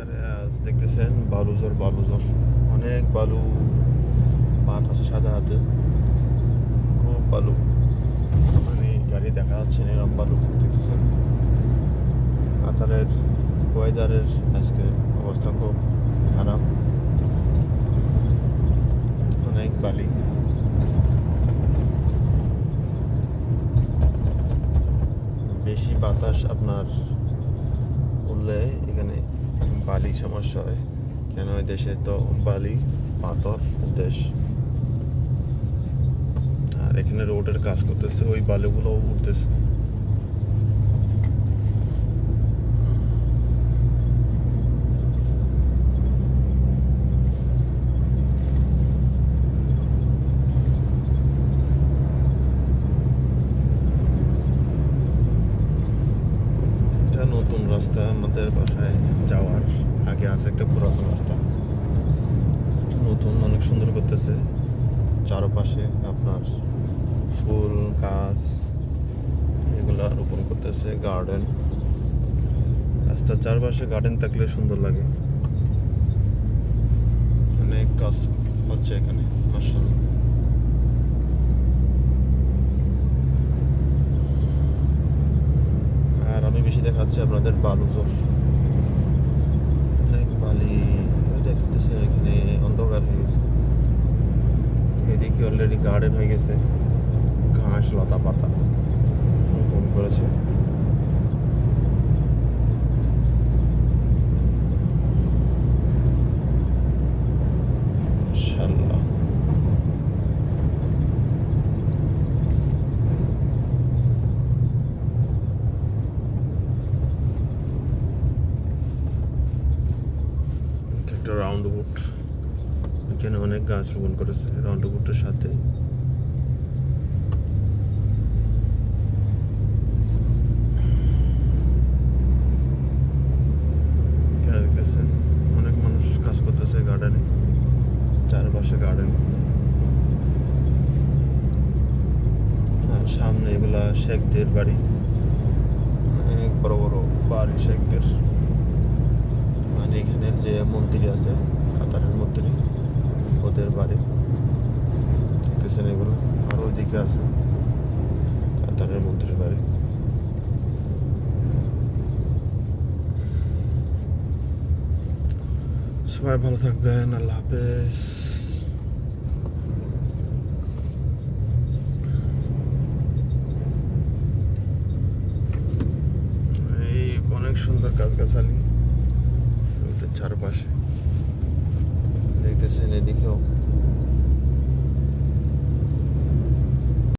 আজ দেখতেছেন বালুজর বালুজর অনেক বালু, পাত আছে সাদা হাতে। খুব বালু। মানে গাড়ি দেখা যাচ্ছে এরম বালু দেখতেছেন। কাতারের ওয়েদারের আজকে অবস্থা খুব খারাপ। অনেক বালি। বেশি বাতাস আপনার উঠলে এখানে বালি সমস্যা হয়। কেন ওই দেশে তো বালি, পাথর, দেশ। আর এখানে রোডের কাজ করতেছে, ওই বালিগুলো উঠতেছে এটা নতুন রাস্তা আমাদের বাসায় যাওয়ার আগে আছে একটা পুরাতন রাস্তা। নতুন, অনেক সুন্দর করতেছে। চারপাশে আপনার ফুল, গাছ, এগুলা রোপণ করতেছে গার্ডেন রাস্তার চারপাশে গার্ডেন থাকলে সুন্দর লাগে। অনেক কাজ হচ্ছে এখানে মার্শাল্লাহ আর আমি বেশি দেখাচ্ছি আপনাদের বালুজোর অনেক বালি দেখতেছেন এখানে অন্ধকার হয়ে গেছে। এদিকে অলরেডি গার্ডেন হয়ে গেছে। ঘাস, লতা পাতা রোপণ করেছে মাশাআল্লাহ একটা রাউন্ড বুট এখানে অনেক গাছ রোপণ করেছে রাউন্ড বুটের সাথে। অনেক মানুষ কাজ করতেছে চারপাশে গার্ডেন আর সামনে এগুলা শেখদের বাড়ি। অনেক বড় বড় বাড়ি শেখদের মানে এখানের যে মন্ত্রী আছে, কাতারের মন্ত্রী, ওদের বাড়ি। দেখতেছেন এগুলো? আর ওইদিকে আছে কাতারের মন্ত্রীর বাড়ি। সবাই ভালো থাকবেন, আল্লাহ হাফেজ। সুন্দর গাছগাছালি চারপাশে। দেখতেছেন এদিকেও।